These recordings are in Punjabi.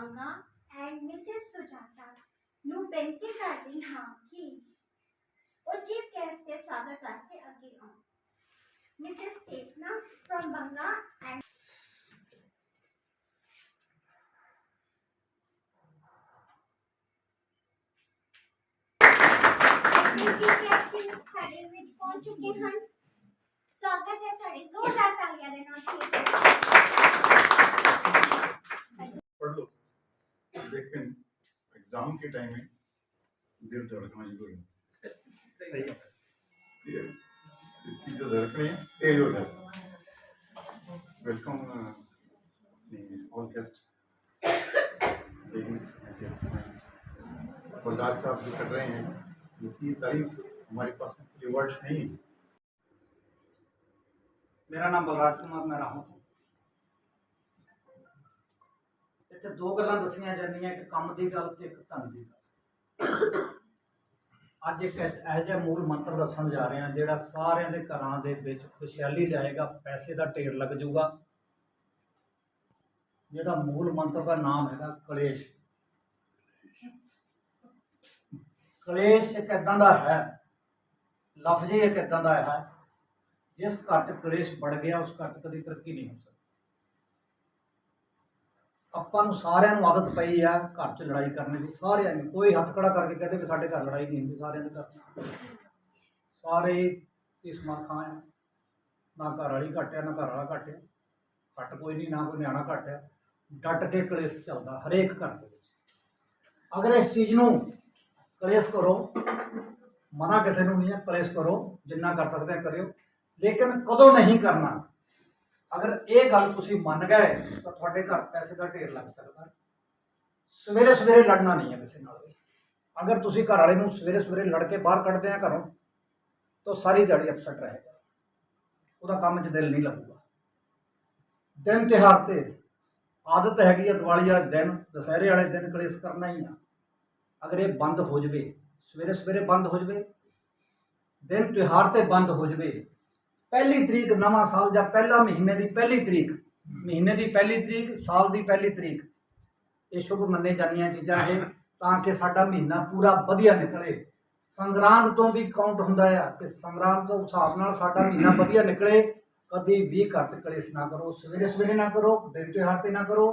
ਬੰਗਾ ਐਂਡ ਮਿਸਿਸ ਸੁਜਾਤਾ ਨੂੰ ਬੇਨਤੀ ਕਰਦੀ ਹਾਂ ਕਿ ਉਹ ਚੀਫ ਗੈਸਟ ਦੇ ਸਵਾਗਤ ਵਾਸਤੇ ਅੱਗੇ ਆਉਣ। Mrs Chetna from Banga and chief guest ji ਸਾਡੇ ਵਿੱਚ ਪਹੁੰਚ ਚੁੱਕੇ ਹਨ। ਸਵਾਗਤ ਹੈ ਤੁਹਾਡੇ ਜ਼ੋਰਦਾਰ ਤਾਲੀਆਂ ਦੇ ਨਾਲ। chief guest। देखते एग्ज़ाम के टाइम में दिल धड़कना शुरू है। इसकी जो धड़कने तेज हो जाती वेलकम ऑल गेस्ट बलराज साहब जो कर रहे हैं उनकी तारीफ़ हमारे पास वर्ड्स नहीं मेरा नाम बलराज कुमार मैं रहा हूँ। ਇੱਥੇ ਦੋ ਗੱਲਾਂ ਦੱਸੀਆਂ ਜਾਂਦੀਆਂ, ਇੱਕ ਕੰਮ ਦੀ ਗੱਲ ਤੇ ਇੱਕ ਧਨ ਦੀ ਗੱਲ। ਅੱਜ ਇੱਕ ਇਹੋ ਜਿਹਾ ਮੂਲ ਮੰਤਰ ਦੱਸਣ ਜਾ ਰਹੇ ਹਾਂ, ਜਿਹੜਾ ਸਾਰਿਆਂ ਦੇ ਘਰਾਂ ਦੇ ਵਿੱਚ ਖੁਸ਼ਹਾਲੀ ਲਿਆਏਗਾ, ਪੈਸੇ ਦਾ ਢੇਰ ਲੱਗ ਜਾਊਗਾ। ਜਿਹੜਾ ਮੂਲ ਮੰਤਰ ਦਾ ਨਾਮ ਹੈਗਾ, ਕਲੇਸ਼। ਕਲੇਸ਼ ਇੱਕ ਇਦਾਂ ਦਾ ਹੈ, ਲਫ਼ਜ਼ ਹੀ ਇੱਕ ਇਦਾਂ ਦਾ ਹੈ, ਜਿਸ ਘਰ 'ਚ ਕਲੇਸ਼ ਵੜ ਗਿਆ, ਉਸ ਘਰ 'ਚ ਕਦੀ ਤਰੱਕੀ ਨਹੀਂ ਹੋ ਸਕਦੀ। ਆਪਾਂ ਨੂੰ ਸਾਰਿਆਂ ਨੂੰ ਆਦਤ ਪਈ ਆ ਘਰ 'ਚ ਲੜਾਈ ਕਰਨ ਦੀ। ਸਾਰਿਆਂ ਨੂੰ, ਕੋਈ ਹੱਥ ਖੜਾ ਕਰਕੇ ਕਹਦੇ ਕਿ ਸਾਡੇ ਘਰ ਲੜਾਈ ਨਹੀਂ ਹੁੰਦੀ, ਸਾਰਿਆਂ ਦੇ ਘਰ ਸਾਰੇ ਇਸ ਮਾਰ ਆ। ਨਾ ਘਰ ਵਾਲੀ ਘੱਟ ਆ, ਨਾ ਘਰ ਵਾਲਾ ਘੱਟ ਆ। ਘੱਟ ਕੋਈ ਨਹੀਂ, ਨਾ ਕੋਈ ਨਿਆਣਾ ਘੱਟ ਆ। ਡਟ ਕੇ ਕਲੇਸ਼ ਚੱਲਦਾ ਹਰੇਕ ਘਰ ਦੇ ਵਿੱਚ। ਅਗਰ ਇਸ ਚੀਜ਼ ਨੂੰ ਕਲੇਸ਼ ਕਰੋ, ਮਨਾ ਕਿਸੇ ਨੂੰ ਨਹੀਂ ਹੈ ਕਲੇਸ਼ ਕਰੋ, ਜਿੰਨਾ ਕਰ ਸਕਦੇ ਕਰਿਓ। ਲੇਕਿਨ ਕਦੋਂ ਨਹੀਂ ਕਰਨਾ ਅਗਰ ਇਹ ਗੱਲ ਤੁਸੀਂ ਮੰਨ ਗਏ, ਤਾਂ ਤੁਹਾਡੇ ਘਰ ਪੈਸੇ ਦਾ ਢੇਰ ਲੱਗ ਸਕਦਾ। ਸਵੇਰੇ ਸਵੇਰੇ ਲੜਨਾ ਨਹੀਂ ਹੈ ਕਿਸੇ ਨਾਲ ਵੀ। ਅਗਰ ਤੁਸੀਂ ਘਰ ਵਾਲੇ ਨੂੰ ਸਵੇਰੇ ਸਵੇਰੇ ਲੜ ਕੇ ਬਾਹਰ ਕੱਢਦੇ ਆ ਘਰੋਂ, ਤਾਂ ਸਾਰੀ ਦਿਹਾੜੀ ਅਪਸੈਟ ਰਹੇਗਾ। ਉਹਦਾ ਕੰਮ 'ਚ ਦਿਲ ਨਹੀਂ ਲੱਗੂਗਾ। ਦਿਨ ਤਿਉਹਾਰ ਤੇ ਆਦਤ ਹੈਗੀ ਆ ਦੀਵਾਲੀ ਵਾਲੇ ਦਿਨ, ਦੁਸਹਿਰੇ ਵਾਲੇ ਦਿਨ ਕਲੇਸ਼ ਕਰਨਾ ਹੀ ਆ। ਅਗਰ ਇਹ ਬੰਦ ਹੋ ਜਵੇ, ਸਵੇਰੇ ਸਵੇਰੇ ਬੰਦ ਹੋ ਜਵੇ, ਦਿਨ ਤਿਉਹਾਰ ਤੇ ਬੰਦ ਹੋ ਜਵੇ ਪਹਿਲੀ ਤਰੀਕ ਨਵਾਂ ਸਾਲ ਜਾਂ ਪਹਿਲਾ ਮਹੀਨੇ ਦੀ ਪਹਿਲੀ ਤਰੀਕ, ਮਹੀਨੇ ਦੀ ਪਹਿਲੀ ਤਰੀਕ, ਸਾਲ ਦੀ ਪਹਿਲੀ ਤਰੀਕ। ਇਹ ਸ਼ੁਭ ਮੰਨੇ ਜਾਂਦੀਆਂ ਚੀਜ਼ਾਂ ਇਹ, ਤਾਂ ਕਿ ਸਾਡਾ ਮਹੀਨਾ ਪੂਰਾ ਵਧੀਆ ਨਿਕਲੇ। ਸੰਗਰਾਂਦ ਤੋਂ ਵੀ ਕਾਊਂਟ ਹੁੰਦਾ ਆ ਕਿ ਸੰਗਰਾਂਦ ਤੋਂ ਹਿਸਾਬ ਨਾਲ ਸਾਡਾ ਮਹੀਨਾ ਵਧੀਆ ਨਿਕਲੇ। ਕਦੀ ਵੀ ਘਰ 'ਚ ਕਲੇਸ਼ ਨਾ ਕਰੋ, ਸਵੇਰੇ ਸਵੇਰੇ ਨਾ ਕਰੋ, ਦਿਨ ਤਿਉਹਾਰ ਤੇ ਨਾ ਕਰੋ,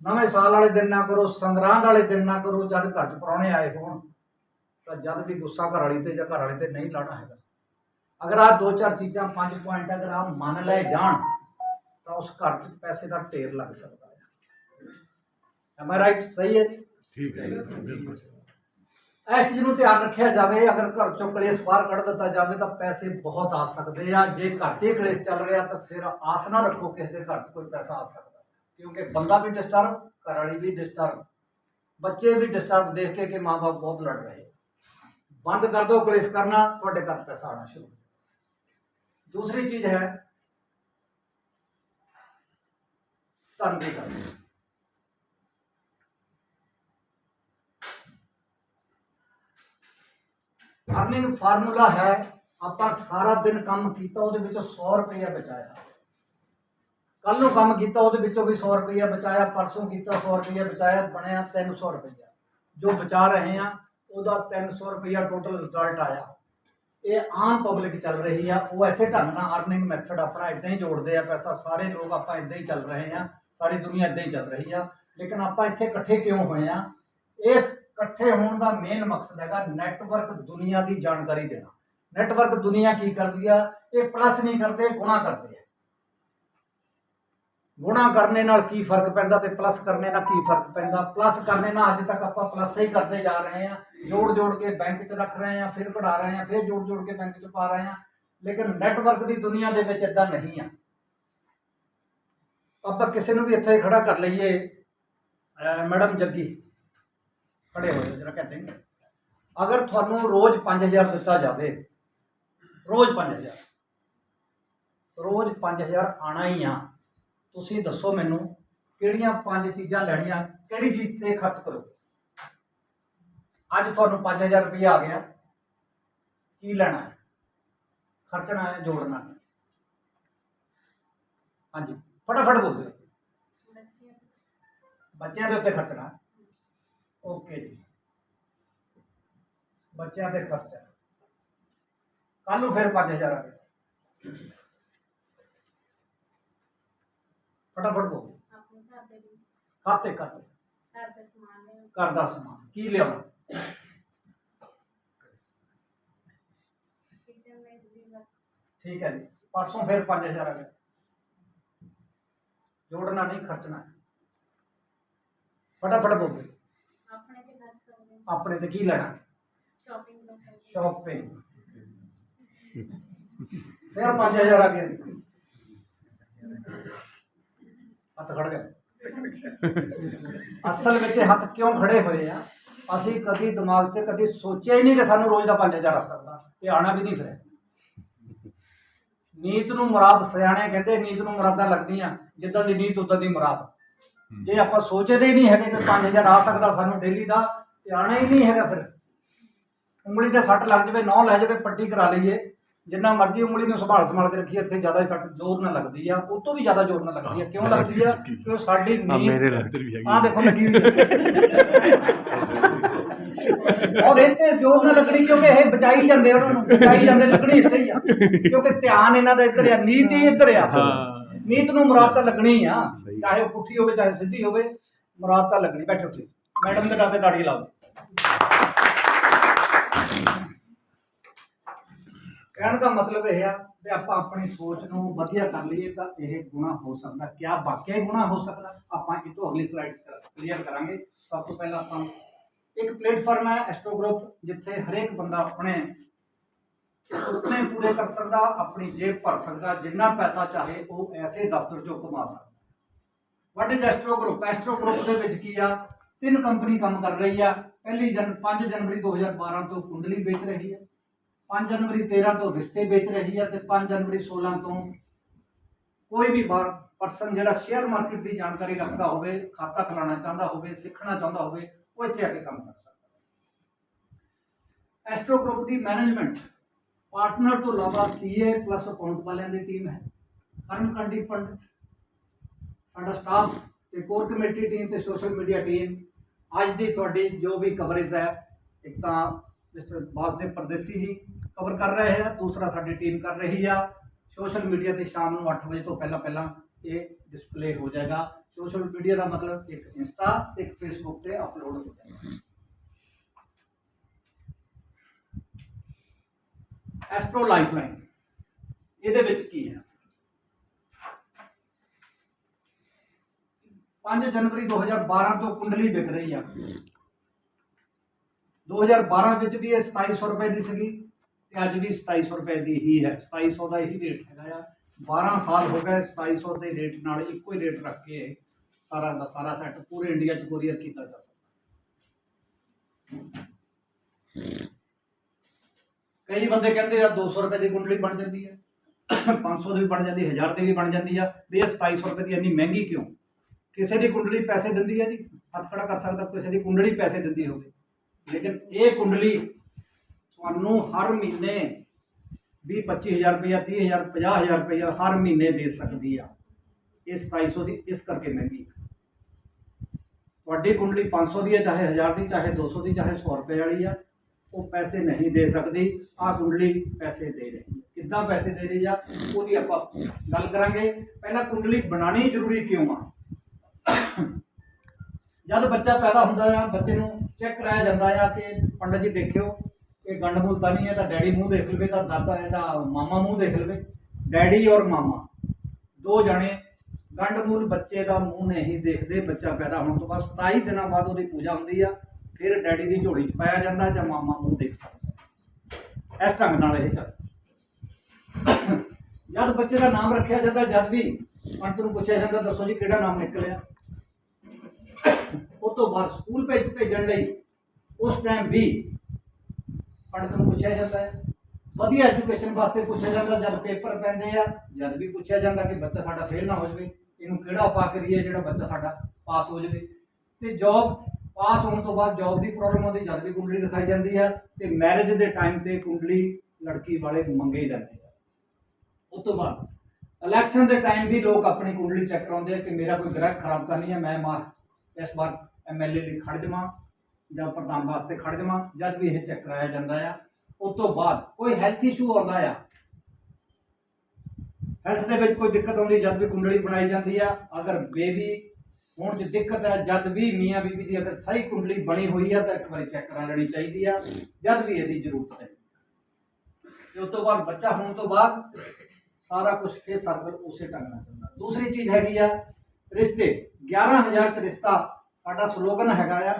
ਨਵੇਂ ਸਾਲ ਵਾਲੇ ਦਿਨ ਨਾ ਕਰੋ, ਸੰਗਰਾਂਦ ਵਾਲੇ ਦਿਨ ਨਾ ਕਰੋ, ਜਦ ਘਰ 'ਚ ਪ੍ਰਾਹੁਣੇ ਆਏ ਹੋਣ, ਤਾਂ ਜਦ ਵੀ ਗੁੱਸਾ ਘਰ ਵਾਲੀ ਤੇ ਜਾਂ ਘਰ ਵਾਲੇ ਤੇ ਨਹੀਂ ਲਾਣਾ ਹੈਗਾ। ਅਗਰ ਆ ਦੋ ਚਾਰ ਚੀਜ਼ਾਂ ਪੰਜ ਪੁਆਇੰਟ ਅਗਰ ਆ ਮੰਨ ਲਏ ਜਾਣ ਤਾਂ ਉਸ ਘਰ 'ਚ ਪੈਸੇ ਦਾ ਢੇਰ ਲੱਗ ਸਕਦਾ ਹੈ ਐਮ ਆਈ ਰਾਈਟ ਸਹੀ ਹੈ ਜੀ? ਠੀਕ ਹੈ ਬਿਲਕੁਲ। ਇਸ ਚੀਜ਼ ਨੂੰ ਧਿਆਨ ਰੱਖਿਆ ਜਾਵੇ ਅਗਰ ਘਰ ਚੋਂ ਕਲੇਸ਼ ਬਾਹਰ ਕੱਢ ਦਿੱਤਾ ਜਾਵੇ ਤਾਂ ਪੈਸੇ ਬਹੁਤ ਆ ਸਕਦੇ ਆ। ਜੇ ਘਰ 'ਚ ਕਲੇਸ਼ ਚੱਲ ਰਿਹਾ ਤਾਂ ਫਿਰ ਆਸ ਨਾ ਰੱਖੋ ਕਿਸੇ ਦੇ ਘਰ 'ਚ ਕੋਈ ਪੈਸਾ ਆ ਸਕਦਾ। ਕਿਉਂਕਿ ਬੰਦਾ ਵੀ ਡਿਸਟਰਬ ਘਰ ਵਾਲੀ ਵੀ ਡਿਸਟਰਬ ਬੱਚੇ ਵੀ ਡਿਸਟਰਬ ਦੇਖ ਕੇ ਕਿ ਮਾਪੇ ਬਹੁਤ ਲੜ ਰਹੇ ਬੰਦ ਕਰ ਦਿਓ ਕਲੇਸ਼ ਕਰਨਾ ਤੁਹਾਡੇ ਘਰ ਪੈਸਾ ਆਣਾ ਸ਼ੁਰੂ ਦੂਸਰੀ ਚੀਜ਼ ਹੈ ਧਨ ਦੀ ਗੱਲ। ਅਰਨਿੰਗ ਫਾਰਮੂਲਾ ਹੈ, ਆਪਾਂ ਸਾਰਾ ਦਿਨ ਕੰਮ ਕੀਤਾ, ਉਹਦੇ ਵਿੱਚੋਂ 100 ਰੁਪਏ ਬਚਾਇਆ। ਕੱਲ ਨੂੰ ਕੰਮ ਕੀਤਾ, ਉਹਦੇ ਵਿੱਚੋਂ ਵੀ 100 ਰੁਪਏ ਬਚਾਇਆ, ਪਰਸੋਂ ਕੀਤਾ 100 ਰੁਪਏ ਬਚਾਇਆ, ਬਣਿਆ 300 ਰੁਪਏ ਜੋ ਬਚਾ ਰਹੇ ਆ ਉਹਦਾ 300 ਰੁਪਏ ਟੋਟਲ ਰਿਜ਼ਲਟ ਆਇਆ। ਇਹ ਆਮ ਪਬਲਿਕ ਚੱਲ ਰਹੀ ਆ, ਉਹ ਐਸੇ ਢੰਗ ਨਾਲ ਅਰਨਿੰਗ ਮੈਥਡ ਆਪਣਾ ਇਦਾਂ ਹੀ ਜੋੜਦੇ ਆ ਪੈਸਾ, ਸਾਰੇ ਲੋਕ ਆਪਾਂ ਇਦਾਂ ਹੀ ਚੱਲ ਰਹੇ ਆ, ਸਾਰੀ ਦੁਨੀਆ ਇਦਾਂ ਹੀ ਚੱਲ ਰਹੀ ਆ, ਲੇਕਿਨ ਆਪਾਂ ਇੱਥੇ ਇਕੱਠੇ ਕਿਉਂ ਹੋਏ ਆ? ਇਸ ਇਕੱਠੇ ਹੋਣ ਦਾ ਮੇਨ ਮਕਸਦ ਹੈਗਾ ਨੈਟਵਰਕ ਦੁਨੀਆ ਦੀ ਜਾਣਕਾਰੀ ਦੇਣਾ। ਨੈਟਵਰਕ ਦੁਨੀਆ ਕੀ ਕਰਦੀ ਆ? ਇਹ ਪਲੱਸ ਨਹੀਂ ਕਰਦੇ ਗੁਣਾ ਕਰਦੇ ਆ। ਗੁਣਾ ਕਰਨੇ ਨਾਲ ਕੀ ਫ਼ਰਕ ਪੈਂਦਾ ਤੇ ਪਲੱਸ ਕਰਨੇ ਨਾਲ ਕੀ ਫ਼ਰਕ ਪੈਂਦਾ? ਪਲੱਸ ਕਰਨੇ ਨਾਲ ਅੱਜ ਤੱਕ ਆਪਾਂ ਪਲੱਸ ਹੀ ਕਰਦੇ ਜਾ ਰਹੇ ਹਾਂ। ਜੋੜ ਜੋੜ ਕੇ ਬੈਂਕ 'ਚ ਰੱਖ ਰਹੇ ਹਾਂ, ਫਿਰ ਕਢਾ ਰਹੇ ਹਾਂ, ਫਿਰ ਜੋੜ ਜੋੜ ਕੇ ਬੈਂਕ 'ਚ ਪਾ ਰਹੇ ਹਾਂ। ਲੇਕਿਨ ਨੈਟਵਰਕ ਦੀ ਦੁਨੀਆ ਦੇ ਵਿੱਚ ਇਦਾਂ ਨਹੀਂ ਆ। ਆਪਾਂ ਕਿਸੇ ਨੂੰ ਵੀ ਇੱਥੇ ਖੜਾ ਕਰ ਲਈਏ। ਮੈਡਮ ਜੱਗੀ, ਖੜੇ ਹੋਏ ਜਰਾ ਕਹਿੰਦੇ ਅਗਰ ਤੁਹਾਨੂੰ ਰੋਜ਼ 5000 ਦਿੱਤਾ ਜਾਵੇ, ਰੋਜ਼ 5000 ਰੋਜ਼ 5000 ਆਣਾ ਹੀ ਆ। ਤੁਸੀਂ ਦੱਸੋ ਮੈਨੂੰ ਕਿਹੜੀਆਂ ਪੰਜ ਚੀਜ਼ਾਂ ਲੈਣੀਆਂ, ਕਿਹੜੀ ਚੀਜ਼ ਤੇ ਖਰਚ ਕਰੋ? ਅੱਜ ਤੁਹਾਨੂੰ 5000 ਰੁਪਏ ਆ ਗਿਆ। ਕੀ ਲੈਣਾ ਹੈ? ਖਰਚਣਾ ਹੈ, ਜੋੜਨਾ ਹੈ। ਹਾਂਜੀ, ਫਟਾਫਟ ਬੋਲ। ਦਿਓ ਬੱਚਿਆਂ ਦੇ ਉੱਤੇ ਖਰਚਣਾ। ਓਕੇ ਜੀ। ਬੱਚਿਆਂ ਤੇ ਖਰਚਾ। ਕੱਲ ਨੂੰ ਫਿਰ 5000 ਆ ਗਿਆ। ਫਟਾਫਟ ਬੋਲ। ਆਪਣੇ ਘਰ ਦੇ ਲਈ ਖਾਤੇ ਖਾਤੇ ਘਰ ਦਾ ਸਮਾਨ ਲਿਆਓ ਘਰ ਦਾ ਸਮਾਨ। ਕੀ ਲਿਆਉਣਾ ਕਿਚਨ ਠੀਕ ਹੈ ਜੀ। ਪਰਸੋਂ ਫਿਰ 5000 ਆ ਗਿਆ। ਜੋੜਨਾ ਨਹੀਂ ਖਰਚਣਾ। ਫਟਾਫਟ ਬੋਲ। ਆਪਣੇ ਤੇ ਖਰਚ ਸਕਦੇ ਆਪਣੇ ਤੇ ਕੀ ਲੈਣਾ? ਸ਼ਾਪਿੰਗ ਸਕਦੇ ਸ਼ਾਪਿੰਗ ਫਿਰ 5000 ਆ ਗਿਆ। ਜੀ। ਹੱਥ ਖੜ ਗਏ। ਅਸਲ ਵਿੱਚ ਹੱਥ ਕਿਉਂ ਖੜੇ ਹੋਏ ਆ? ਅਸੀਂ ਕਦੀ ਦਿਮਾਗ ਤੇ ਕਦੀ ਸੋਚਿਆ ਹੀ ਨਹੀਂ ਕਿ ਸਾਨੂੰ ਰੋਜ਼ ਦਾ 5000 ਆ ਸਕਦਾ। ਤੇ ਆਣਾ ਵੀ ਨਹੀਂ ਫਿਰ। ਨੀਤ ਨੂੰ ਮੁਰਾਦ ਸਿਆਣੇ ਕਹਿੰਦੇ, ਨੀਤ ਨੂੰ ਮੁਰਾਦਾਂ ਲੱਗਦੀਆਂ। ਜਿੱਦਾਂ ਦੀ ਨੀਤ, ਉਦਾਂ ਦੀ ਮੁਰਾਦ। ਜੇ ਆਪਾਂ ਸੋਚਦੇ ਹੀ ਨਹੀਂ ਹੈਗੇ ਕਿ 5000 ਆ ਸਕਦਾ ਸਾਨੂੰ ਡੇਲੀ ਦਾ, ਤੇ ਆਣਾ ਹੀ ਨਹੀਂ ਹੈਗਾ ਫਿਰ। ਉਂਗਲੀ ਤੇ ਸੱਟ ਲੱਗ ਜਾਵੇ ਨੌ ਲੈ ਜਾਵੇ, ਪੱਟੀ ਕਰਾ ਲਈਏ। ਜਿੰਨਾ ਮਰਜ਼ੀ ਉਂਗਲੀ ਨੂੰ ਸੰਭਾਲ ਸੰਭਾਲ ਕੇ ਰੱਖੀਏ ਇੱਥੇ ਜ਼ਿਆਦਾ ਸੱਟ ਜ਼ੋਰ ਨਾਲ ਲੱਗਦੀ ਆ ਉਹ ਤੋਂ ਵੀ ਜ਼ਿਆਦਾ ਜ਼ੋਰ ਨਾਲ ਲੱਗਦੀ ਆ। ਕਿਉਂ ਲੱਗਦੀ ਆ? ਕਿਉਂ ਸਾਡੀ ਨੀਂਦ ਆ ਦੇਖੋ ਲੱਗੀ ਹੋਈ ਔਰ ਇੱਥੇ ਜ਼ੋਰ ਨਾਲ ਲੱਗਣੀ ਕਿਉਂਕਿ ਇਹ ਬਚਾਈ ਜਾਂਦੇ ਉਹਨਾਂ ਨੂੰ ਬਚਾਈ ਜਾਂਦੇ ਲੱਗਣੀ ਇੱਥੇ ਹੀ ਆ। ਕਿਉਂਕਿ ਧਿਆਨ ਇਹਨਾਂ ਦਾ ਇੱਧਰ ਆ ਨੀਤ ਹੀ ਇੱਧਰ ਆ। ਨੀਤ ਨੂੰ ਮੁਰਾਦ ਤਾਂ ਲੱਗਣੀ ਆ ਚਾਹੇ ਉਹ ਪੁੱਠੀ ਹੋਵੇ ਚਾਹੇ ਸਿੱਧੀ ਹੋਵੇ ਮੁਰਾਦ ਤਾਂ ਲੱਗਣੀ। ਬੈਠੋ ਤੁਸੀਂ ਮੈਡਮ ਦੇ ਦਾਦੇ ਤਾੜੀ ਲਾਓ। ਕਹਿਣ ਦਾ ਮਤਲਬ ਇਹ ਆ ਕਿ ਆਪਾਂ ਆਪਣੀ ਸੋਚ ਨੂੰ ਵਧੀਆ ਕਰ ਲਈਏ ਤਾਂ ਇਹ ਗੁਣਾ ਹੋ ਸਕਦਾ। ਕਿਆ ਵਾਕਿਆ ਹੀ ਗੁਣਾ ਹੋ ਸਕਦਾ? ਆਪਾਂ ਇਹ ਤੋਂ ਅਗਲੀ ਸਲਾਈਡ ਕਲੀਅਰ ਕਰਾਂਗੇ। ਸਭ ਤੋਂ ਪਹਿਲਾਂ ਆਪਾਂ ਇੱਕ ਪਲੇਟਫਾਰਮ ਹੈ ਐਸਟ੍ਰੋ ਗਰੁੱਪ ਜਿੱਥੇ ਹਰੇਕ ਬੰਦਾ ਆਪਣੇ ਸੁਪਨੇ ਪੂਰੇ ਕਰ ਸਕਦਾ, ਆਪਣੀ ਜੇਬ ਭਰ ਸਕਦਾ, ਜਿੰਨਾ ਪੈਸਾ ਚਾਹੇ ਉਹ ਐਸੇ ਦਫ਼ਤਰ ਚੋਂ ਕਮਾ ਸਕਦਾ। ਵੱਡੇ is astro group astro group ਦੇ ਵਿੱਚ ਕੀ ਆ? ਤਿੰਨ ਕੰਪਨੀ ਕੰਮ ਕਰ ਰਹੀ ਆ। ਪਹਿਲੀ ਜਨ 5 ਜਨਵਰੀ 2012 ਤੋਂ ਕੁੰਡਲੀ ਵੇਚ ਰਹੀ ਹੈ 5 ਜਨਵਰੀ 13 ਤੋਂ ਰਿਸ਼ਤੇ ਵੇਚ ਰਹੀ ਹੈ ਤੇ 5 ਜਨਵਰੀ 16 ਤੋਂ ਕੋਈ ਵੀ ਬਾਰ ਪਰਸਨ ਜਿਹੜਾ ਸ਼ੇਅਰ ਮਾਰਕੀਟ ਦੀ ਜਾਣਕਾਰੀ ਰੱਖਦਾ ਹੋਵੇ, ਖਾਤਾ ਖੁਲਾਉਣਾ ਚਾਹੁੰਦਾ ਹੋਵੇ, ਸਿੱਖਣਾ ਚਾਹੁੰਦਾ ਹੋਵੇ, ਉਹ ਇੱਥੇ ਆ ਕੇ ਕੰਮ ਕਰ ਸਕਦਾ। ਐਸਟ੍ਰੋ ਗਰੁੱਪ ਦੀ ਮੈਨੇਜਮੈਂਟ ਪਾਰਟਨਰ ਤੋਂ ਇਲਾਵਾ ਸੀਏ ਪਲੱਸ ਅਕਾਊਂਟ ਵਾਲਿਆਂ ਦੀ ਟੀਮ ਹੈ। ਅਰਨ ਕੰਡੀ ਪੰਡਤ, ਸਾਡਾ ਸਟਾਫ ਤੇ ਕੋਰ ਕਮੇਟੀ ਟੀਮ ਤੇ ਸੋਸ਼ਲ ਮੀਡੀਆ ਟੀਮ ਅੱਜ ਦੀ ਤੁਹਾਡੀ ਜੋ ਵੀ ਕਵਰੇਜ ਹੈ, ਇੱਕ ਤਾਂ ਮਿਸਟਰ ਬਾਸਦੇਵ ਪਰਦੇਸੀ ਜੀ ਕਵਰ ਕਰ ਰਹੇ ਹੈ ਦੂਸਰਾ ਸਾਡੀ ਟੀਮ ਕਰ ਰਹੀ ਆ। ਸੋਸ਼ਲ ਮੀਡੀਆ ਤੇ ਸ਼ਾਮ ਨੂੰ 8 ਵਜੇ ਤੋਂ ਪਹਿਲਾਂ ਪਹਿਲਾਂ ਇਹ ਡਿਸਪਲੇ ਹੋ ਜਾਏਗਾ। ਸੋਸ਼ਲ ਮੀਡੀਆ ਦਾ ਮਤਲਬ ਇੱਕ ਇੰਸਟਾ ਤੇ ਇੱਕ ਫੇਸਬੁੱਕ ਤੇ ਅਪਲੋਡ ਹੋ ਜਾਏਗਾ। ਐਸਟ੍ਰੋ ਲਾਈਫਲਾਈਨ ਇਹਦੇ ਵਿੱਚ ਕੀ ਹੈ? 5 ਜਨਵਰੀ 2012 ਤੋਂ ਕੁੰਡਲੀ ਵਿਕ ਰਹੀ ਆ। 2012 ਵਿੱਚ ਵੀ ਇਹ 2700 ਰੁਪਏ ਦੀ ਸੀਗੀ ਤੇ ਅੱਜ ਵੀ 2700 ਰੁਪਏ ਦੀ ਹੀ ਹੈ। 2700 ਦਾ ਹੀ ਰੇਟ ਹੈਗਾ ਆ। 12 ਸਾਲ ਹੋ ਗਏ 2700 ਦੇ ਰੇਟ ਨਾਲ ਇੱਕੋ ਹੀ ਰੇਟ ਰੱਖ ਕੇ ਸਾਰਾ ਦਾ ਸਾਰਾ ਸੈੱਟ ਪੂਰੇ ਇੰਡੀਆ 'ਚ ਕੋਰੀਅਰ ਕੀਤਾ ਜਾ ਸਕਦਾ। ਕਈ ਬੰਦੇ ਕਹਿੰਦੇ ਆ 200 ਰੁਪਏ ਦੀ ਕੁੰਡਲੀ ਬਣ ਜਾਂਦੀ ਹੈ 500 ਦੀ ਵੀ ਬਣ ਜਾਂਦੀ 1000 ਦੀ ਵੀ ਬਣ ਜਾਂਦੀ ਆ, ਵੀ ਇਹ 2700 ਰੁਪਏ ਦੀ ਇੰਨੀ ਮਹਿੰਗੀ ਕਿਉਂ? ਕਿਸੇ ਦੀ ਕੁੰਡਲੀ ਪੈਸੇ ਦਿੰਦੀ ਹੈ ਜੀ, ਹੱਥ ਖੜਾ ਕਰ ਸਕਦਾ, ਕਿਸੇ ਦੀ ਕੁੰਡਲੀ ਪੈਸੇ ਦਿੰਦੀ ਹੋਵੇ। ਲੇਕਿਨ ਇਹ ਕੁੰਡਲੀ ਤੁਹਾਨੂੰ ਹਰ ਮਹੀਨੇ 20 25000 ਰੁਪਇਆ 30000 50000 ਰੁਪਇਆ ਹਰ ਮਹੀਨੇ ਦੇ ਸਕਦੀ ਆ। ਇਹ 2700 ਦੀ ਇਸ ਕਰਕੇ ਮਹਿੰਗੀ ਹੈ। ਤੁਹਾਡੀ ਕੁੰਡਲੀ 500 ਦੀ ਹੈ ਚਾਹੇ 1000 ਦੀ, ਚਾਹੇ 200 ਦੀ, ਚਾਹੇ 100 ਰੁਪਏ ਵਾਲੀ ਆ, ਉਹ ਪੈਸੇ ਨਹੀਂ ਦੇ ਸਕਦੀ। ਆ ਕੁੰਡਲੀ ਪੈਸੇ ਦੇ ਰਹੀ ਹੈ ਕਿੱਦਾਂ ਪੈਸੇ ਦੇ ਰਹੀ ਆ, ਉਹਦੀ ਆਪਾਂ ਗੱਲ ਕਰਾਂਗੇ। ਪਹਿਲਾਂ ਕੁੰਡਲੀ ਬਣਾਣੀ ਜ਼ਰੂਰੀ ਕਿਉਂ ਆ? ਜਦ ਬੱਚਾ ਪੈਦਾ ਹੁੰਦਾ ਆ, ਬੱਚੇ ਨੂੰ ਚੈੱਕ ਕਰਾਇਆ ਜਾਂਦਾ ਆ ਕਿ ਪੰਡਤ ਜੀ ਦੇਖਿਓ ਇਹ ਗੰਡ ਮੂਲ ਤਾਂ ਨਹੀਂ ਹੈ, ਤਾਂ ਡੈਡੀ ਮੂੰਹ ਦੇਖ ਲਵੇ, ਤਾਂ ਦਾਦਾ ਇਹਦਾ ਮਾਮਾ ਮੂੰਹ ਦੇਖ ਲਵੇ, ਡੈਡੀ ਔਰ ਮਾਮਾ। ਦੋ ਜਣੇ ਗੰਡ ਮੂਲ ਬੱਚੇ ਦਾ ਮੂੰਹ ਨਹੀਂ ਦੇਖਦੇ, ਬੱਚਾ ਪੈਦਾ ਹੋਣ ਤੋਂ ਬਾਅਦ 27 ਦਿਨਾਂ ਬਾਅਦ ਉਹਦੀ ਪੂਜਾ ਹੁੰਦੀ ਆ, ਫਿਰ ਡੈਡੀ ਦੀ ਝੋਲੀ 'ਚ ਪਾਇਆ ਜਾਂਦਾ ਜਾਂ ਮਾਮਾ ਮੂੰਹ ਦੇਖ ਸਕਦਾ। ਇਸ ਢੰਗ ਨਾਲ ਇਹ ਚੱਲ। ਜਦ ਬੱਚੇ ਦਾ ਨਾਮ ਰੱਖਿਆ ਜਾਂਦਾ, ਜਦ ਵੀ ਪੰਡਤ ਨੂੰ ਪੁੱਛਿਆ ਜਾਂਦਾ, ਦੱਸੋ ਜੀ ਕਿਹੜਾ ਨਾਮ ਨਿਕਲਿਆ? ਉਹ ਤੋਂ ਬਾਅਦ ਸਕੂਲ ਭੇਜ ਭੇਜਣ ਲਈ ਉਸ ਟਾਈਮ ਵੀ ਪੰਡਤ ਨੂੰ ਪੁੱਛਿਆ ਜਾਂਦਾ ਹੈ। ਵਧੀਆ ਐਜੂਕੇਸ਼ਨ ਵਾਸਤੇ ਪੁੱਛਿਆ ਜਾਂਦਾ, ਜਦ ਪੇਪਰ ਪੈਂਦੇ ਆ, ਜਦ ਵੀ ਪੁੱਛਿਆ ਜਾਂਦਾ ਕਿ ਬੱਚਾ ਸਾਡਾ ਫੇਲ ਨਾ ਹੋ ਜਾਵੇ, ਇਹਨੂੰ ਕਿਹੜਾ ਪਾ ਕਰੀਏ ਜਿਹੜਾ ਬੱਚਾ ਸਾਡਾ ਪਾਸ ਹੋ ਜਾਵੇ। ਤੇ ਜੌਬ ਪਾਸ ਹੋਣ ਤੋਂ ਬਾਅਦ ਜੌਬ ਦੀ ਪ੍ਰੋਬਲਮ ਆਉਂਦੀ, ਜਦ ਵੀ ਕੁੰਡਲੀ ਦਿਖਾਈ ਜਾਂਦੀ ਆ, ਤੇ ਮੈਰਿਜ ਦੇ ਟਾਈਮ ਤੇ ਕੁੰਡਲੀ ਲੜਕੀ ਵਾਲੇ ਮੰਗੇ ਹੀ ਜਾਂਦੇ ਆ। ਉਸ ਤੋਂ ਬਾਅਦ ਇਲੈਕਸ਼ਨ ਦੇ ਟਾਈਮ ਵੀ ਲੋਕ ਆਪਣੀ ਕੁੰਡਲੀ ਚੈੱਕ ਕਰਾਉਂਦੇ ਆ ਕਿ ਮੇਰਾ ਕੋਈ ਗ੍ਰਹਿ ਖਰਾਬ ਤਾਂ ਨਹੀਂ ਹੈ, ਮੈਂ ਮਾਰ ਇਸ ਵਾਰ ਐਮਐਲਏ ਲਈ ਖੜ ਜਾਵਾਂ ਜਾਂ ਪ੍ਰਧਾਨ ਵਾਸਤੇ ਖੜ ਜਾਵਾਂ, ਜਦ ਵੀ ਇਹ ਚੈੱਕ ਕਰਾਇਆ ਜਾਂਦਾ ਆ, ਉਸ ਤੋਂ ਬਾਅਦ ਕੋਈ ਹੈਲਥ ਇਸ਼ੂ ਆਉਂਦਾ ਆ ਹੈਲਥ ਦੇ ਵਿੱਚ ਕੋਈ ਦਿੱਕਤ ਆਉਂਦੀ, ਜਦ ਵੀ ਕੁੰਡਲੀ ਬਣਾਈ ਜਾਂਦੀ ਆ, ਅਗਰ ਬੇਬੀ ਹੋਣ 'ਚ ਦਿੱਕਤ ਹੈ ਜਦ ਵੀ ਮੀਆਂ ਬੀਬੀ ਦੀ ਅਗਰ ਸਹੀ ਕੁੰਡਲੀ ਬਣੀ ਹੋਈ ਆ, ਤਾਂ ਇੱਕ ਵਾਰੀ ਚੈੱਕ ਕਰਾ ਲੈਣੀ ਚਾਹੀਦੀ ਆ, ਜਦ ਵੀ ਇਹਦੀ ਜ਼ਰੂਰਤ ਹੈ। ਤੇ ਉਸ ਤੋਂ ਬਾਅਦ ਬੱਚਾ ਹੋਣ ਤੋਂ ਬਾਅਦ ਸਾਰਾ ਕੁਝ ਫੇਰ ਸਰਕਲ ਉਸੇ ਢੰਗ ਨਾਲ ਚੱਲਦਾ। ਦੂਸਰੀ ਚੀਜ਼ ਹੈਗੀ ਆ, ਰਿਸ਼ਤੇ। 11000 ਚ ਰਿਸ਼ਤਾ ਸਾਡਾ ਸਲੋਗਨ ਹੈਗਾ ਆ।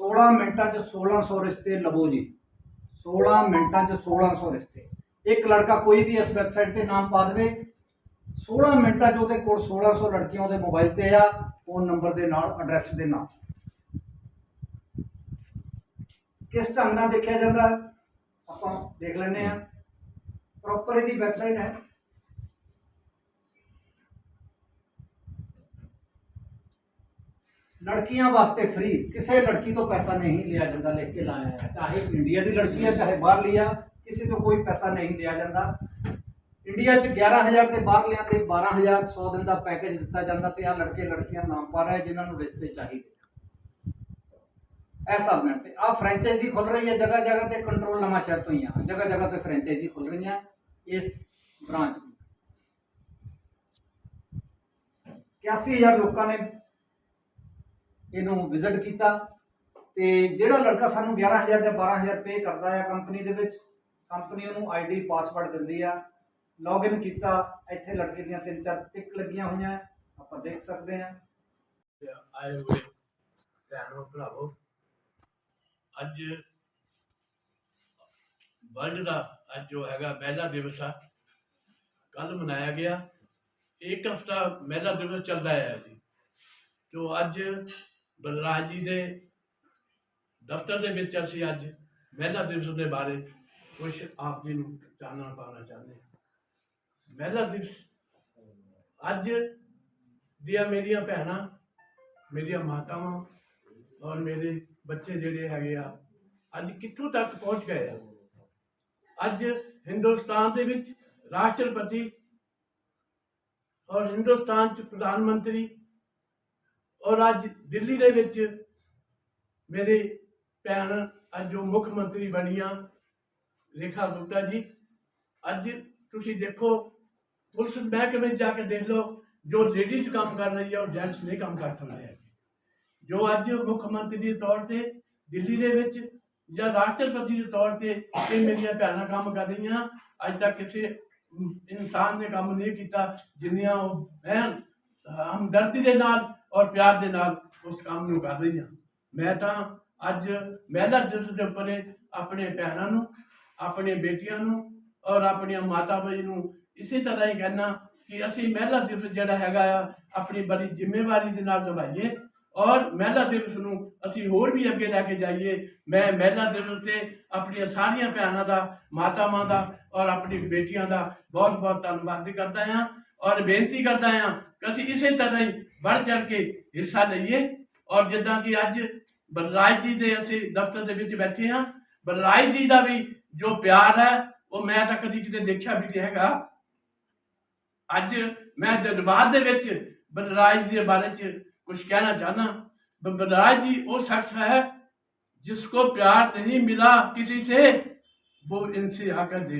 16 ਮਿੰਟਾਂ ਚ 1600 ਰਿਸ਼ਤੇ ਲਵੋ ਜੀ। 16 ਮਿੰਟਾਂ ਚ 1600 ਰਿਸ਼ਤੇ। ਇੱਕ ਲੜਕਾ ਕੋਈ ਵੀ ਇਸ ਵੈਬਸਾਈਟ ਤੇ ਨਾਮ ਪਾ ਦੇਵੇ। 16 ਮਿੰਟਾਂ ਚ ਉਹਦੇ ਕੋਲ 1600 ਲੜਕੀਆਂ ਉਹਦੇ ਮੋਬਾਈਲ ਤੇ ਆ ਫੋਨ ਨੰਬਰ ਦੇ ਨਾਲ ਐਡਰੈਸ ਦੇ ਨਾਲ। ਕਿਸ ਢੰਗ ਨਾਲ ਦੇਖਿਆ ਜਾਂਦਾ? ਆਪਾਂ ਦੇਖ ਲੈਂਦੇ ਆ ਪ੍ਰੋਪਰ ਇਹਦੀ ਵੈਬਸਾਈਟ ਹੈ। ਲੜਕੀਆਂ ਵਾਸਤੇ ਫ੍ਰੀ ਕਿਸੇ ਲੜਕੀ ਤੋਂ ਪੈਸਾ ਨਹੀਂ ਲਿਆ ਜਾਂਦਾ ਲਿਖ ਕੇ ਲਾਇਆ ਹੈ ਚਾਹੇ ਇੰਡੀਆ ਦੀ ਲੜਕੀ ਹੈ, ਚਾਹੇ ਬਾਹਰ ਲਿਆ ਕਿਸੇ ਤੋਂ ਕੋਈ ਪੈਸਾ ਨਹੀਂ ਲਿਆ ਜਾਂਦਾ। ਇੰਡੀਆ 'ਚ 11000 ਤੇ ਬਾਹਰ ਲਿਆ ਤੇ 12000 100 ਦਿਨ ਦਾ ਪੈਕੇਜ ਦਿੱਤਾ ਜਾਂਦਾ ਤੇ ਆ ਲੜਕੇ ਲੜਕੀਆਂ ਨਾਮ ਪਾ ਰਹੇ ਜਿਨ੍ਹਾਂ ਨੂੰ ਰਿਸ਼ਤੇ ਚਾਹੀਦੇ। ਐਸਾ ਮੈਂ ਤੇ ਆ ਫਰੈਂਚਾਈਜ਼ੀ ਖੁੱਲ ਰਹੀ ਹੈ, ਜਗ੍ਹਾ ਜਗ੍ਹਾ ਤੇ ਕੰਟਰੋਲ ਨਵਾਂ ਸ਼ਹਿਰ ਤੋਂ ਹੀ ਆ। ਜਗ੍ਹਾ ਜਗ੍ਹਾ ਤੇ ਫਰੈਂਚਾਈਜ਼ੀ ਖੁੱਲ ਰਹੀਆਂ ਇਸ ਬ੍ਰਾਂਚ ਦੀ 81000 ਲੋਕਾਂ ਨੇ ਇਹਨੂੰ ਵਿਜ਼ਿਟ ਕੀਤਾ ਤੇ ਜਿਹੜਾ ਲੜਕਾ ਸਾਨੂੰ 11000 ਜਾਂ 12000 ਪੇ ਕਰਦਾ ਹੈ ਕੰਪਨੀ ਦੇ ਵਿੱਚ ਕੰਪਨੀ ਉਹਨੂੰ ਆਈਡੀ ਪਾਸਵਰਡ ਦਿੰਦੀ ਆ ਲੌਗਇਨ ਕੀਤਾ, ਇੱਥੇ ਲੜਕੇ ਦੀਆਂ ਤਿੰਨ ਚਾਰ ਟਿਕ ਲੱਗੀਆਂ ਹੋਈਆਂ, ਆਪਾਂ ਦੇਖ ਸਕਦੇ ਹਾਂ। ਆਏ ਹੋਏ ਭੈਣੋ ਭਰਾਵੋ ਅੱਜ ਵਰਲਡ ਦਾ ਅੱਜ ਜੋ ਹੈਗਾ ਮਹਿਲਾ ਦਿਵਸ ਆ। ਕੱਲ ਮਨਾਇਆ ਗਿਆ। ਇੱਕ ਹਫਤਾ ਮਹਿਲਾ ਦਿਵਸ ਚੱਲਦਾ ਹੈ ਜੀ। ਜੋ ਅੱਜ ਬਲਰਾਜ ਜੀ ਦੇ ਦਫ਼ਤਰ ਦੇ ਵਿੱਚ ਅਸੀਂ ਅੱਜ ਮਹਿਲਾ ਦਿਵਸ ਦੇ ਬਾਰੇ ਕੁਝ ਆਪ ਜੀ ਨੂੰ ਚਾਨਣਾ ਪਾਉਣਾ ਚਾਹੁੰਦੇ ਹਾਂ। ਮਹਿਲਾ ਦਿਵਸ ਅੱਜ ਦੀਆਂ ਮੇਰੀਆਂ ਭੈਣਾਂ, ਮੇਰੀਆਂ ਮਾਤਾਵਾਂ ਔਰ ਮੇਰੇ ਬੱਚੇ ਜਿਹੜੇ ਹੈਗੇ ਆ, ਅੱਜ ਕਿੱਥੋਂ ਤੱਕ ਪਹੁੰਚ ਗਏ ਆ? ਅੱਜ ਹਿੰਦੁਸਤਾਨ ਦੇ ਵਿੱਚ ਰਾਸ਼ਟਰਪਤੀ ਔਰ ਹਿੰਦੁਸਤਾਨ ਚ ਪ੍ਰਧਾਨ ਮੰਤਰੀ ਔਰ ਅੱਜ ਦਿੱਲੀ ਦੇ ਵਿੱਚ ਮੇਰੇ ਭੈਣ ਅੱਜ ਜੋ ਮੁੱਖ ਮੰਤਰੀ ਬਣੀਆਂ ਰੇਖਾ ਗੁਪਤਾ ਜੀ। ਅੱਜ ਤੁਸੀਂ ਦੇਖੋ, ਪੁਲਿਸ ਮਹਿਕਮੇ 'ਚ ਜਾ ਕੇ ਦੇਖ ਲਓ, ਜੋ ਲੇਡੀਜ਼ ਕੰਮ ਕਰ ਰਹੀ ਹੈ ਉਹ ਜੈਂਟਸ ਨਹੀਂ ਕੰਮ ਕਰ ਸਕਦੇ ਜੋ ਅੱਜ ਮੁੱਖ ਮੰਤਰੀ ਦੇ ਤੌਰ ਤੇ ਦਿੱਲੀ ਦੇ ਵਿੱਚ ਜਾਂ ਰਾਸ਼ਟਰਪਤੀ ਦੇ ਤੌਰ ਤੇ ਇਹ ਮੇਰੀਆਂ ਭੈਣਾਂ ਕੰਮ ਕਰ ਰਹੀਆਂ, ਅੱਜ ਤੱਕ ਕਿਸੇ ਇਨਸਾਨ ਨੇ ਕੰਮ ਨਹੀਂ ਕੀਤਾ, ਜਿੰਨੀਆਂ ਉਹ ਬਹਿਨ ਹਮਦਰਦੀ ਦੇ ਨਾਲ ਔਰ ਪਿਆਰ ਦੇ ਨਾਲ ਉਸ ਕੰਮ ਨੂੰ ਕਰ ਰਹੀ ਹਾਂ ਮੈਂ ਤਾਂ ਅੱਜ ਮਹਿਲਾ ਦਿਵਸ ਦੇ ਉੱਪਰ ਆਪਣੇ ਭੈਣਾਂ ਨੂੰ, ਆਪਣੇ ਬੇਟੀਆਂ ਨੂੰ ਔਰ ਆਪਣੀਆਂ ਮਾਤਾ ਬਈ ਨੂੰ ਇਸੇ ਤਰ੍ਹਾਂ ਹੀ ਕਹਿਣਾ ਕਿ ਅਸੀਂ ਮਹਿਲਾ ਦਿਵਸ ਜਿਹੜਾ ਹੈਗਾ ਆ, ਆਪਣੀ ਬੜੀ ਜ਼ਿੰਮੇਵਾਰੀ ਦੇ ਨਾਲ ਨਿਭਾਈਏ ਔਰ ਮਹਿਲਾ ਦਿਵਸ ਨੂੰ ਅਸੀਂ ਹੋਰ ਵੀ ਅੱਗੇ ਲੈ ਕੇ ਜਾਈਏ। ਮੈਂ ਮਹਿਲਾ ਦਿਵਸ ਤੇ ਆਪਣੀਆਂ ਸਾਰੀਆਂ ਭੈਣਾਂ ਦਾ, ਮਾਤਾਵਾਂ ਦਾ ਔਰ ਆਪਣੀ ਬੇਟੀਆਂ ਦਾ ਬਹੁਤ ਬਹੁਤ ਧੰਨਵਾਦ ਕਰਦਾ ਹਾਂ। ਔਰ ਬੇਨਤੀ ਕਰਦਾ ਹਾਂ ਕਿ ਅਸੀਂ ਇਸੇ ਤਰ੍ਹਾਂ ਹੀ ਵੱਧ ਚੜ ਕੇ ਹਿੱਸਾ ਲਈਏ ਔਰ ਜਿੱਦਾਂ ਕਿ ਅੱਜ ਬਲਰਾਜ ਜੀ ਦੇ ਅਸੀਂ ਦਫ਼ਤਰ ਦੇ ਵਿੱਚ ਬੈਠੇ ਹਾਂ ਬਲਰਾਜ ਜੀ ਦਾ ਵੀ ਜੋ ਪਿਆਰ ਹੈ ਉਹ ਮੈਂ ਤਾਂ ਕਦੀ ਕਿਤੇ ਦੇਖਿਆ ਵੀ ਨਹੀਂ ਹੈਗਾ ਅੱਜ ਮੈਂ ਜਜ਼ਬਾਤ ਦੇ ਵਿੱਚ ਬਲਰਾਜ ਜੀ ਦੇ ਬਾਰੇ ਚ कुछ कहना चाहना ब- बलराज जी वो शख्स है जिसको प्यार नहीं मिला किसी से वो इनसे आकर दे